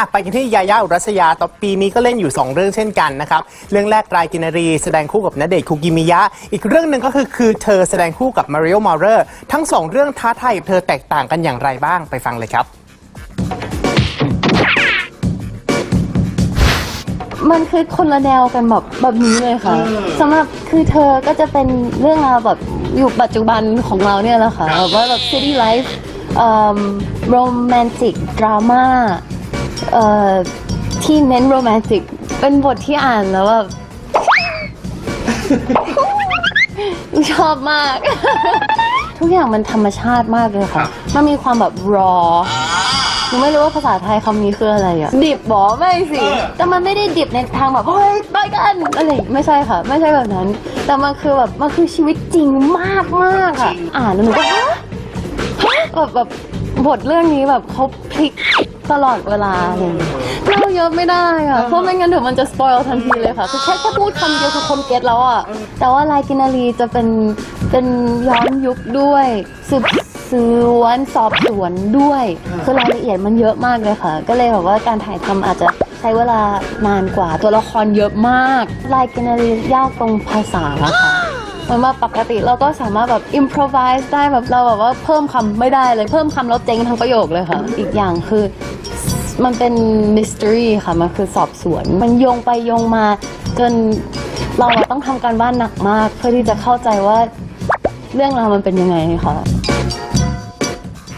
อะไปกันที่ยายาอุรัสยาต่อปีนี้ก็เล่นอยู่ 2 เรื่องเช่นกันนะครับเรื่องแรกรายกินนารีแสดงคู่กับณเดชน์คุกิมิยะ อีกเรื่องหนึ่งก็คือคือเธอแสดงคู่กับมาริโอมอร์เรอร์ทั้งสองเรื่องท้าทายกับเธอแตกต่างกันอย่างไรบ้างไปฟังเลยครับ มันคือคนละแนวกันแบบแบบนี้เลยค่ะสำหรับคือเธอก็จะเป็นเรื่องราวแบบอยู่ปัจจุบันของเราเนี่ยแหละค่ะแบบว่าแบบ city life โรแมนติกดราม่า ที่เน้นโรแมนติก เป็นบทที่อ่านแล้วแบบชอบมาก ทุกอย่างมันธรรมชาติมากเลยค่ะ มันมีความแบบ raw หนูไม่รู้ว่าภาษาไทยคำนี้คืออะไรอะดิบบอไม่สิ แต่มันไม่ได้ดิบในทางแบบเฮ้ยไปกันอะไรไม่ใช่ค่ะ ไม่ใช่แบบนั้น แต่มันคือแบบมันคือชีวิตจริงมากมากๆอะอ่านแล้วหนูก็ฮะฮะแบบแบบบทเรื่องนี้แบบเขาพลิก ตลอดเวลาเลยเล่าเยอะไม่ได้อะเพราะไม่งั้นเดี๋ยวมันจะสปอยล์ทันทีเลยค่ะคือแค่แค่พูดคำเดียวคือคนเก็ตแล้วอะแต่ว่าลายกินารีจะเป็นเป็นย้อนยุคด้วยสืบสืบสวนสอบสวนด้วยคือรายละเอียดมันเยอะมากเลยค่ะ ก็เลยแบบว่าการถ่ายทำอาจจะใช้เวลานานกว่าตัวละครเยอะมากรายกินรียากตรงภาษาค่ะเหมือนว่าปกติเราก็สามารถแบบ improvise ได้แบบเราแบบว่าเพิ่มคำไม่ได้เลยเพิ่มคำแล้วเจ๊งทั้งประโยคเลยค่ะ อีกอย่างคือ มันเป็นมิส t รีค่ะ มันคือสอบสวน มันโยงไปโยงมาจนเราอะต้องทำการบ้านหนักมาก เพื่อที่จะเข้าใจว่าเรื่องราวมันเป็นยังไงค่ะ